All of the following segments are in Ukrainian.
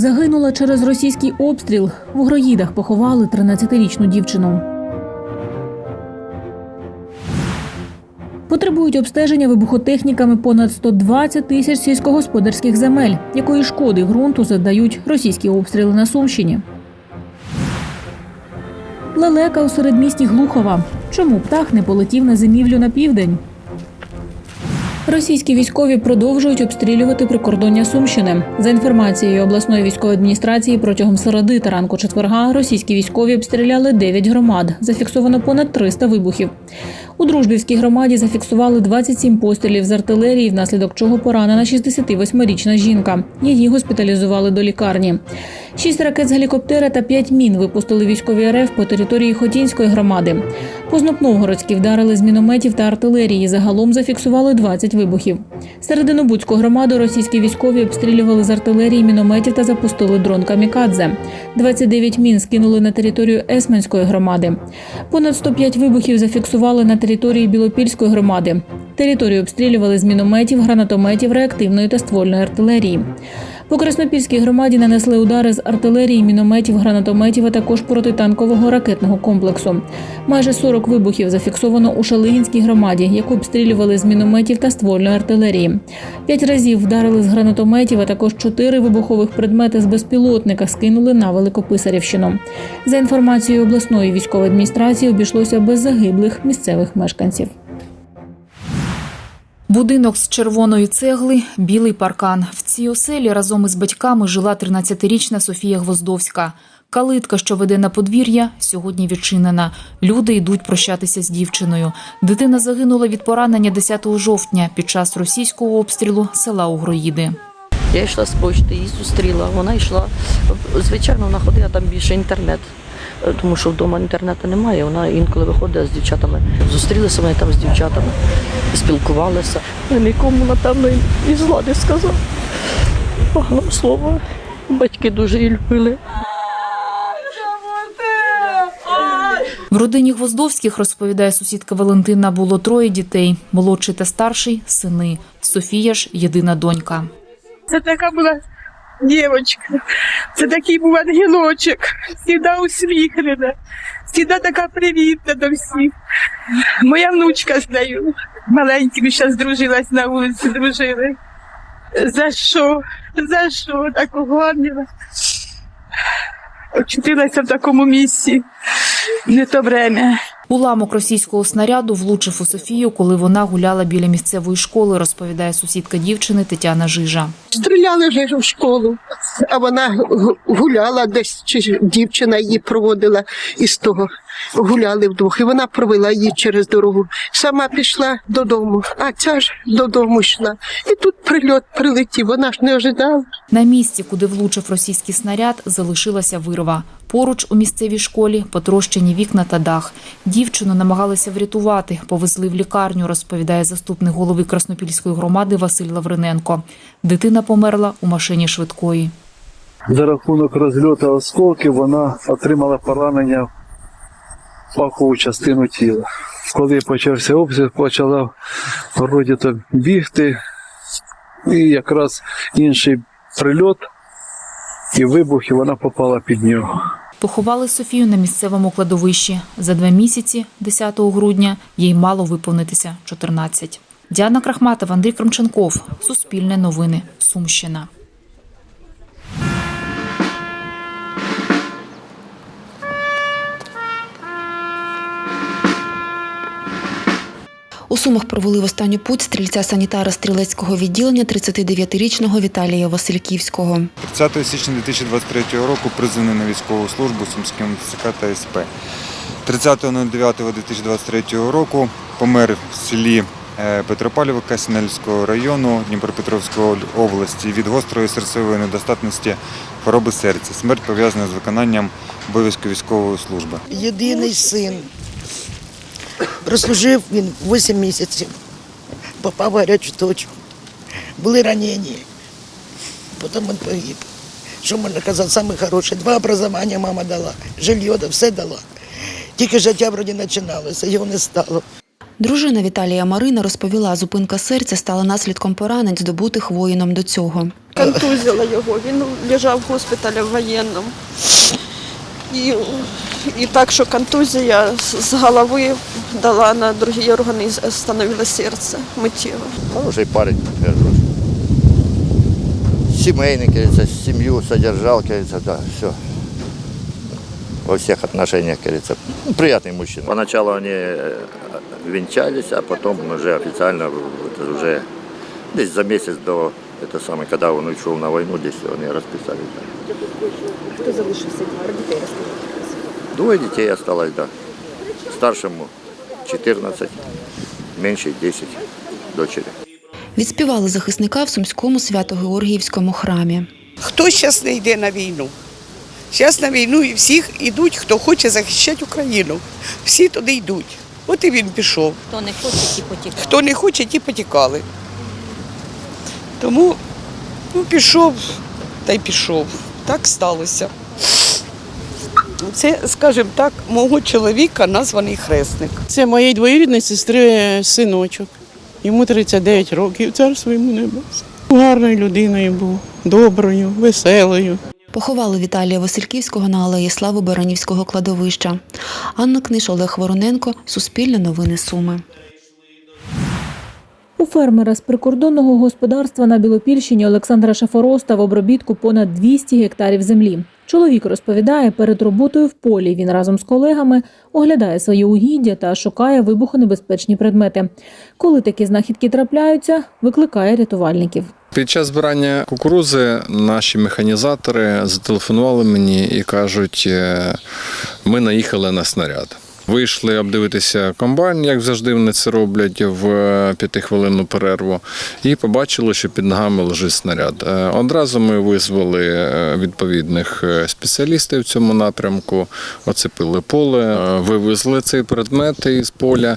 Загинула через російський обстріл. В Угроїдах поховали 13-річну дівчину. Потребують обстеження вибухотехніками понад 120 тисяч сільськогосподарських земель, якої шкоди ґрунту завдають російські обстріли на Сумщині. Лелека у середмісті Глухова. Чому птах не полетів на зимівлю на південь? Російські військові продовжують обстрілювати прикордоння Сумщини. За інформацією обласної військової адміністрації, протягом середи та ранку четверга російські військові обстріляли 9 громад. Зафіксовано понад 300 вибухів. У Дружбівській громаді зафіксували 27 пострілів з артилерії, внаслідок чого поранена 68-річна жінка. Її госпіталізували до лікарні. Шість ракет з гелікоптера та п'ять мін випустили військові РФ по території Хотінської громади. Познопновгородські вдарили з мінометів та артилерії. Загалом зафіксували 20 вибухів. Серединобудську громаду російські військові обстрілювали з артилерії, мінометів та запустили дрон камікадзе. 29 мін скинули на територію Есменської громади. Понад 105 вибухів зафіксували на території Білопільської громади. Територію обстрілювали з мінометів, гранатометів, реактивної та ствольної артилерії. По Краснопільській громаді нанесли удари з артилерії, мінометів, гранатометів, а також протитанкового ракетного комплексу. Майже 40 вибухів зафіксовано у Шалигінській громаді, яку обстрілювали з мінометів та ствольної артилерії. П'ять разів вдарили з гранатометів, а також чотири вибухових предмети з безпілотника скинули на Великописарівщину. За інформацією обласної військової адміністрації, обійшлося без загиблих місцевих мешканців. Будинок з червоної цегли, білий паркан. В цій оселі разом із батьками жила 13-річна Софія Гвоздовська. Калитка, що веде на подвір'я, сьогодні відчинена. Люди йдуть прощатися з дівчиною. Дитина загинула від поранення 10 жовтня під час російського обстрілу села Угроїди. Я йшла з почти, її зустріла. Вона йшла. Звичайно, вона ходила там більше інтернет, тому що вдома інтернету немає. Вона інколи виходила з дівчатами. Зустрілися вони там з дівчатами, спілкувалися. Але нікому, напевно, і зла не сказав. Поганого слова. Батьки дуже її любили. В родині Гвоздовських, розповідає сусідка Валентина, було троє дітей: молодший та старший сини. Софія ж єдина донька. Це така була дівчинка, це такий був ангелочок, завжди усміхнена, завжди така привітна до всіх. Моя внучка з нею маленькими зараз здружилась на вулиці, дружили. За що? За що такого ангела? Очутилася в такому місці. Не то время. Уламок російського снаряду влучив у Софію, коли вона гуляла біля місцевої школи, розповідає сусідка дівчини Тетяна Жижа. Стріляли вже в школу, а вона гу- гуляла десь, чи дівчина її проводила із того. Гуляли вдвох, і вона провела її через дорогу. Сама пішла додому, а ця ж додому йшла. І тут прильот прилетів, вона ж не ожидала. На місці, куди влучив російський снаряд, залишилася вирва. Поруч у місцевій школі потрощені вікна та дах. Дівчину намагалися врятувати, повезли в лікарню, розповідає заступник голови Краснопільської громади Василь Лавриненко. Дитина померла у машині швидкої. За рахунок розльоту осколків вона отримала поранення в пахову частину тіла. Коли почався обстріл, почала вроді так бігти, і якраз інший прильот і вибух, і вона попала під нього. Поховали Софію на місцевому кладовищі. За два місяці, 10 грудня, їй мало виповнитися 14. Діана Крахматова, Андрій Кремченков. Суспільне новини. Сумщина. Сумах провели в останню путь стрільця санітара стрілецького відділення 39-річного Віталія Васильківського. 30 січня 2023 року призваний на військову службу Сумським ТЦК та СП. 30.09.2023 року помер в селі е, Петропавлівка Сінельського району Дніпропетровської області від гострої серцевої недостатності хвороби серця. Смерть пов'язана з виконанням обов'язку військової служби. єдиний син. Прослужив він 8 місяців, попав в гарячу точку. Були ранені, потім він погиб. Що можна казати, саме хороше. Два образування мама дала, жилье, да, все дала. Тільки життя вроді починалося, його не стало. Дружина Віталія Марина розповіла, зупинка серця стала наслідком поранень, здобутих воїном до цього. контузила його. Він лежав в госпіталі в воєнному. І, і так, що контузія з з голови дала на другі органи, і остановила серце миттєво. Хороший парень, я говорю. Семейный, говорится, семью содержал, говорится, да, все. Во всех отношениях, говорится. Ну, приятный мужчина. Поначалу они э, венчались, а потом уже официально, вот уже здесь за месяц до, это самое, когда он ушел на войну, здесь они расписались. Да. Кто залишился? Детей Двое детей осталось, да. Старшему 14, меньше 10 дочери. Відспівали захисника в Сумському свято-Георгіївському храмі. Хто зараз не йде на війну? Зараз на війну і всіх йдуть, хто хоче захищати Україну. Всі туди йдуть. От і він пішов. Хто не хоче, ті потікали. Хто не хоче, ті потікали. Тому ну, пішов та й пішов. Так сталося. Це, скажімо так, мого чоловіка названий хресник. Це моєї двоюрідної сестри синочок. Йому 39 років, царство йому небесне. Гарною людиною був, доброю, веселою. Поховали Віталія Васильківського на алеї Слави Баранівського кладовища. Анна Книж, Олег Вороненко, Суспільне новини Суми. У фермера з прикордонного господарства на Білопільщині Олександра Шафороста в обробітку понад 200 гектарів землі. Чоловік розповідає, перед роботою в полі він разом з колегами оглядає своє угіддя та шукає вибухонебезпечні предмети. Коли такі знахідки трапляються, викликає рятувальників. Під час збирання кукурузи наші механізатори зателефонували мені і кажуть, е, ми наїхали на снаряд. Вийшли обдивитися комбайн, як завжди вони це роблять в е, п'ятихвилинну перерву, і побачили, що під ногами лежить снаряд. Е, Одразу ми визвали е, відповідних спеціалістів в цьому напрямку, оцепили поле, вивезли цей предмет із поля.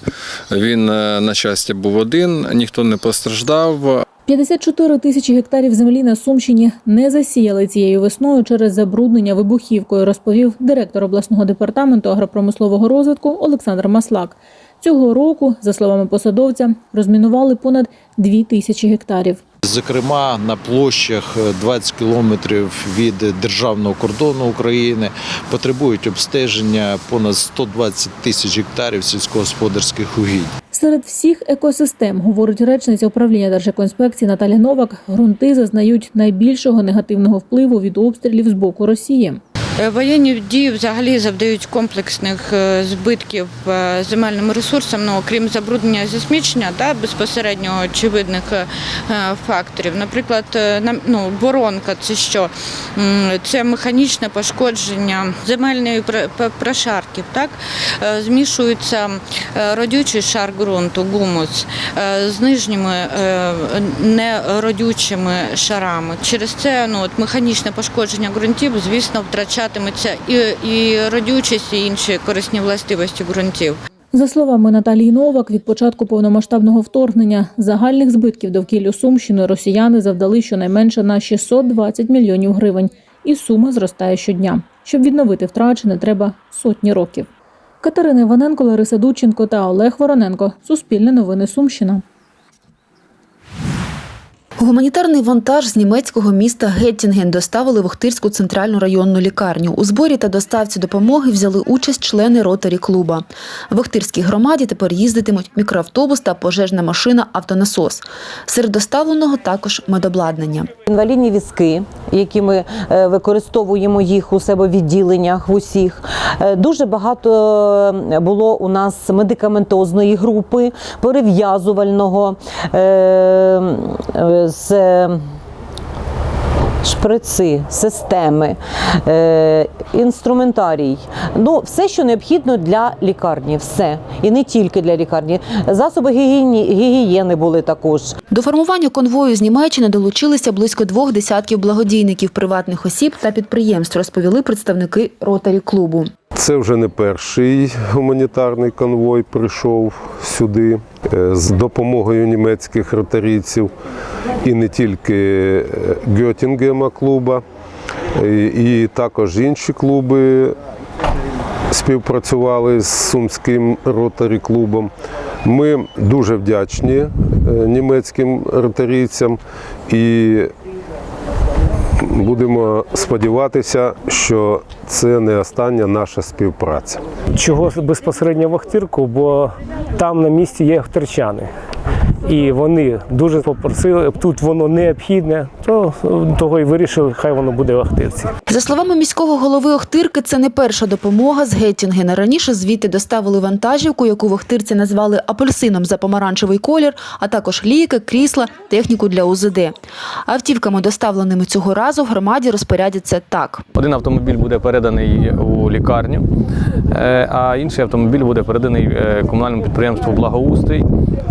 Він, на щастя, був один, ніхто не постраждав. 54 тисячі гектарів землі на Сумщині не засіяли цією весною через забруднення вибухівкою, розповів директор обласного департаменту агропромислового розвитку Олександр Маслак. Цього року, за словами посадовця, розмінували понад 2 тисячі гектарів. Зокрема, на площах е, 20 кілометрів від державного кордону України потребують обстеження понад 120 тисяч гектарів сільськогосподарських угідь. Серед всіх екосистем, говорить речниця управління Держекоінспекції Наталя Новак, ґрунти зазнають найбільшого негативного впливу від обстрілів з боку Росії. Е, Воєнні дії взагалі завдають комплексних е, збитків е, земельним ресурсам, ну, окрім забруднення засмічення та безпосередньо очевидних факторів. Наприклад, ну, воронка це що? Це механічне пошкодження земельної пр- п- прошарків. Так? Змішується родючий шар ґрунту, гумус з нижніми неродючими шарами. Через це ну, от, механічне пошкодження ґрунтів, звісно, втрачатиметься і, і родючість, і інші корисні властивості ґрунтів. За словами Наталії Новак, від початку повномасштабного вторгнення загальних збитків довкіллю Сумщини росіяни завдали щонайменше на 620 мільйонів гривень, і сума зростає щодня. Щоб відновити втрачене, треба сотні років. Катерина Іваненко, Лариса Дудченко та Олег Вороненко. Суспільне новини Сумщина. Гуманітарний вантаж з німецького міста Геттінген доставили в Охтирську центральну районну лікарню. У зборі та доставці допомоги взяли участь члени ротарі клуба. В Охтирській громаді тепер їздитимуть мікроавтобус та пожежна машина автонасос. Серед доставленого також медобладнання. Інвалідні візки, які ми е, використовуємо їх у себе в відділеннях в усіх. Е, Дуже багато е, було у нас медикаментозної групи, перев'язувального е, з шприци, системи, е, інструментарій. Ну, все, що необхідно для лікарні, все. І не тільки для лікарні. Засоби гігієні, гігієни були також. До формування конвою з Німеччини долучилися близько двох десятків благодійників, приватних осіб та підприємств, розповіли представники ротарі клубу. Це вже не перший гуманітарний конвой прийшов сюди е, з допомогою німецьких ротарійців і не тільки е, Гьотінгема клуба, і- і також інші клуби співпрацювали з Сумським ротарі клубом. Ми дуже вдячні е, німецьким ротарійцям і будемо сподіватися, що це не остання наша співпраця. Чого безпосередньо в Охтирку, бо там на місці є охтирчани. І вони дуже попросили, тут воно необхідне, то того і вирішили, хай воно буде в Охтирці. За словами міського голови Охтирки, це не перша допомога з Геттінгена. Раніше звідти доставили вантажівку, яку в Охтирці назвали апельсином за помаранчевий колір, а також ліки, крісла, техніку для УЗД. Автівками, доставленими цього разу, в громаді розпорядяться так. Один автомобіль буде переданий у лікарню, е, а інший автомобіль буде переданий е, комунальному підприємству Благоустрій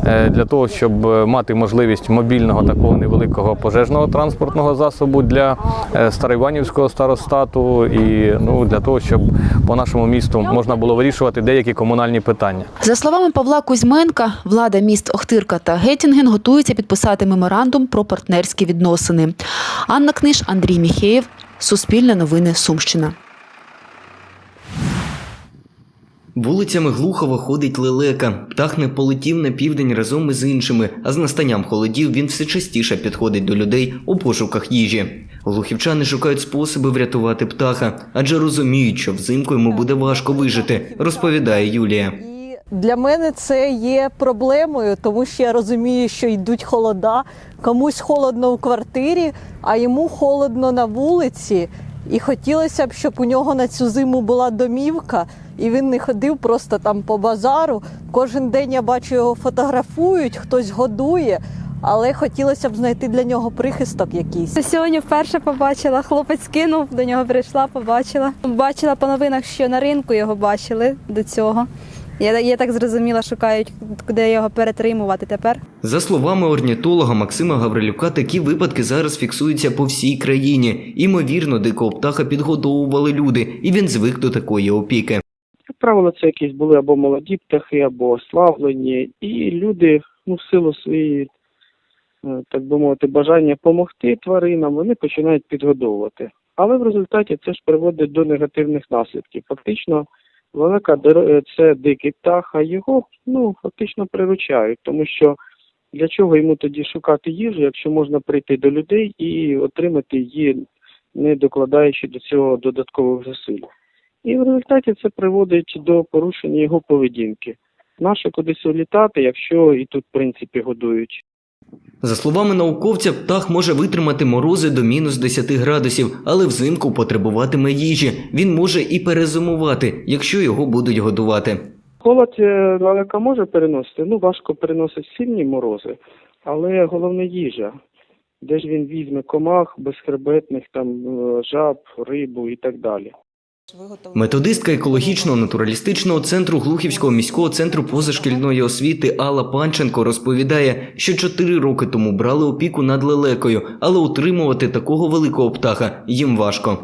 е, для того, щоб мати можливість мобільного такого невеликого пожежного транспортного засобу для е, Староіванівського старостату і ну, для того, щоб по нашому місту можна було вирішувати деякі комунальні питання. За словами Павла Кузьменка, влада міст Охтирка та Геттінген готується підписати меморандум про партнерські відносини. Анна Книж, Андрій Міхеєв, Суспільне новини, Сумщина. Вулицями Глухова ходить лелека. Птах не полетів на південь разом із іншими, а з настанням холодів він все частіше підходить до людей у пошуках їжі. Глухівчани шукають способи врятувати птаха, адже розуміють, що взимку йому буде важко вижити, розповідає Юлія. Для мене це є проблемою, тому що я розумію, що йдуть холода. Комусь холодно у квартирі, а йому холодно на вулиці. І хотілося б, щоб у нього на цю зиму була домівка, і він не ходив просто там по базару. Кожен день я бачу його фотографують, хтось годує. Але хотілося б знайти для нього прихисток якийсь. Сьогодні вперше побачила. Хлопець кинув, до нього прийшла, побачила. Бачила по новинах, що на ринку його бачили до цього. Я, я так зрозуміла, шукають, куди його перетримувати тепер. За словами орнітолога Максима Гаврилюка, такі випадки зараз фіксуються по всій країні. Імовірно, дикого птаха підгодовували люди, і він звик до такої опіки. Як правило, це якісь були або молоді птахи, або ославлені, і люди, ну, в силу своєї, е, так би мовити, бажання допомогти тваринам, вони починають підгодовувати. Але в результаті це ж приводить до негативних наслідків. Фактично, велика е, це дикий птах, а його ну, фактично приручають, тому що для чого йому тоді шукати їжу, якщо можна прийти до людей і отримати її, не докладаючи до цього додаткових зусиль. І в результаті це приводить до порушення його поведінки. Наше кудись улітати, якщо і тут, в принципі, годують. За словами науковця, птах може витримати морози до мінус 10 градусів, але взимку потребуватиме їжі. Він може і перезимувати, якщо його будуть годувати. Холод лелека може переносити, ну важко переносить сильні морози, але головне їжа. Де ж він візьме комах, безхребетних, там е, жаб, рибу і так далі. Методистка екологічного натуралістичного центру Глухівського міського центру позашкільної освіти Алла Панченко розповідає, що чотири роки тому брали опіку над лелекою, але утримувати такого великого птаха їм важко.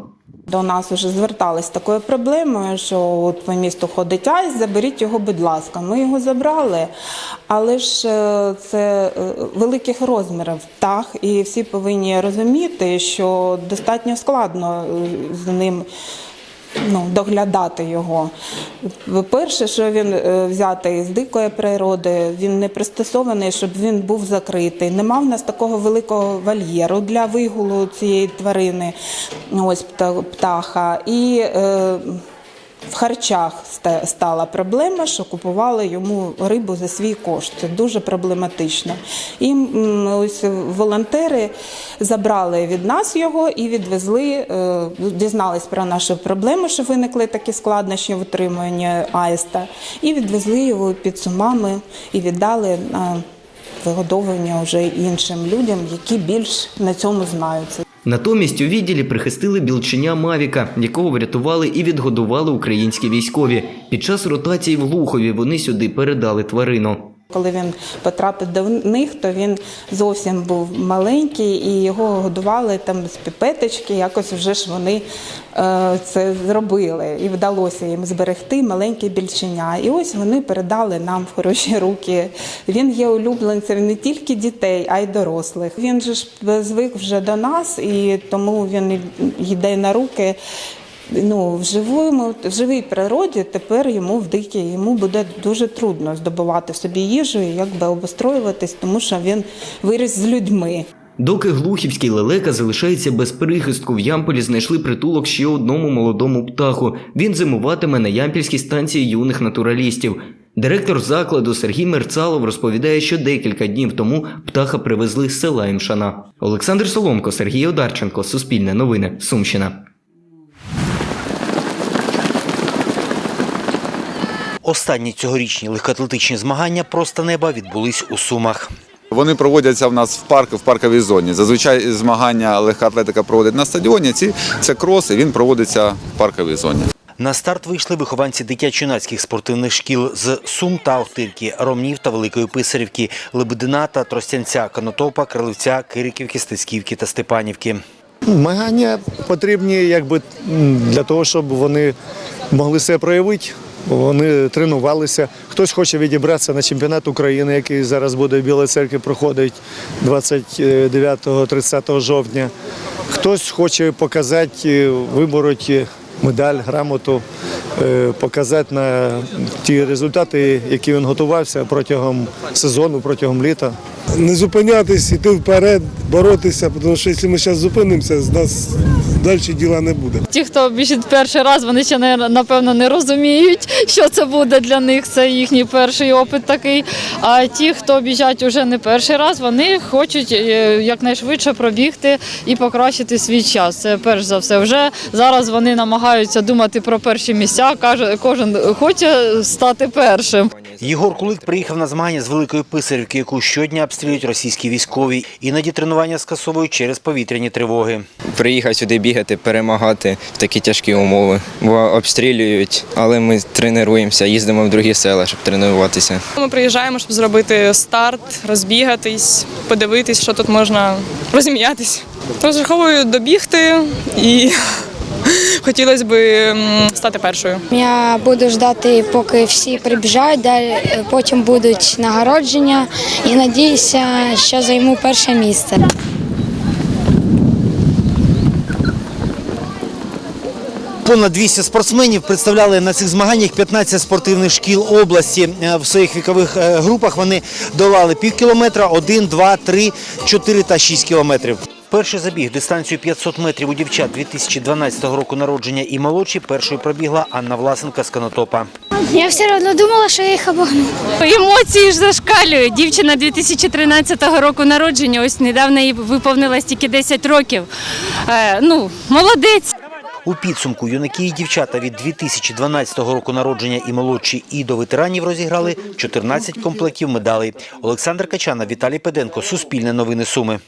До нас вже звертались з такою проблемою, що от по місту ходить айс, заберіть його, будь ласка. Ми його забрали, але ж е, це е, великих розмірів птах, і всі повинні розуміти, що достатньо складно е, з ним. Ну, доглядати його. Перше, що він е, взятий з дикої природи, він не пристосований, щоб він був закритий. Нема в нас такого великого вольєру для вигулу цієї тварини, ось птаха. І е, в харчах ста- стала проблема, що купували йому рибу за свій кошт. Це дуже проблематично. І ось волонтери забрали від нас його і відвезли, е, дізнались про нашу проблему, що виникли такі складнощі в утриманні аїста, і відвезли його під сумами і віддали на вигодовування вже іншим людям, які більш на цьому знаються. Натомість у відділі прихистили білченя Мавіка, якого врятували і відгодували українські військові. Під час ротації в Глухові вони сюди передали тварину. Коли він потрапив до них, то він зовсім був маленький і його годували там з піпеточки. Якось вже ж вони е, це зробили, і вдалося їм зберегти маленьке більченя. І ось вони передали нам в хороші руки. Він є улюбленцем не тільки дітей, а й дорослих. Він же ж звик вже до нас, і тому він йде на руки. Ну, в, живому, в живій природі тепер йому в дикій, йому буде дуже трудно здобувати собі їжу і якби обустроюватись, тому що він виріс з людьми. Доки глухівський лелека залишається без прихистку, в Ямполі знайшли притулок ще одному молодому птаху. Він зимуватиме на Ямпільській станції юних натуралістів. Директор закладу Сергій Мерцалов розповідає, що декілька днів тому птаха привезли з села Імшана. Олександр Соломко, Сергій Одарченко, Суспільне новини, Сумщина. Останні цьогорічні легкоатлетичні змагання просто неба відбулись у Сумах. Вони проводяться в нас в парку в парковій зоні. Зазвичай змагання легкоатлетика проводить на стадіоні. Ці це крос, і він проводиться в парковій зоні. На старт вийшли вихованці дитячо-юнацьких спортивних шкіл з Сум та Охтирки, Ромнів та Великої Писарівки, Лебедина та Тростянця, Конотопа, Крилівця, Кириківки, Стецьківки та Степанівки. Змагання потрібні якби для того, щоб вони могли себе проявити. Вони тренувалися. Хтось хоче відібратися на чемпіонат України, який зараз буде в Білій церкві, проходить 29-30 жовтня. Хтось хоче показати, вибороти медаль, грамоту, е, показати на ті результати, які він готувався протягом сезону, протягом літа. Не зупинятись, йти вперед, боротися, тому що якщо ми зараз зупинимося, з нас далі діла не буде. Ті, хто біжить перший раз, вони ще не напевно не розуміють, що це буде для них. Це їхній перший опит такий. А ті, хто біжать уже не перший раз, вони хочуть е, якнайшвидше пробігти і покращити свій час. Це перш за все. Вже зараз вони намагаються думати про перші місця. Каже, кожен хоче стати першим. Єгор Кулик приїхав на змагання з Великої Писарівки, яку щодня обстрілюють російські військові. Іноді тренування скасовують через повітряні тривоги. Приїхав сюди бігати, перемагати в такі тяжкі умови, бо обстрілюють, але ми тренуємося, їздимо в другі села, щоб тренуватися. Ми приїжджаємо, щоб зробити старт, розбігатись, подивитись, що тут можна розім'ятись. Розраховую добігти і хотілося б стати першою. Я буду ждати, поки всі прибіжають, далі е, потім будуть нагородження і надіюся, що займу перше місце. Понад 200 спортсменів представляли на цих змаганнях 15 спортивних шкіл області. Е, В своїх вікових е, групах вони долали пів кілометра, 1, 2, 3, 4 та 6 кілометрів. Перший забіг дистанцію 500 метрів у дівчат 2012 року народження і молодші першою пробігла Анна Власенка з Конотопа. Я все одно думала, що я їх обогну. Емоції ж зашкалюють. Дівчина 2013 року народження. Ось недавно їй виповнилось тільки 10 років. Е, ну, молодець. У підсумку юнаки і дівчата від 2012 року народження і молодші і до ветеранів розіграли 14 комплектів медалей. Олександр Качана, Віталій Педенко, Суспільне новини Суми.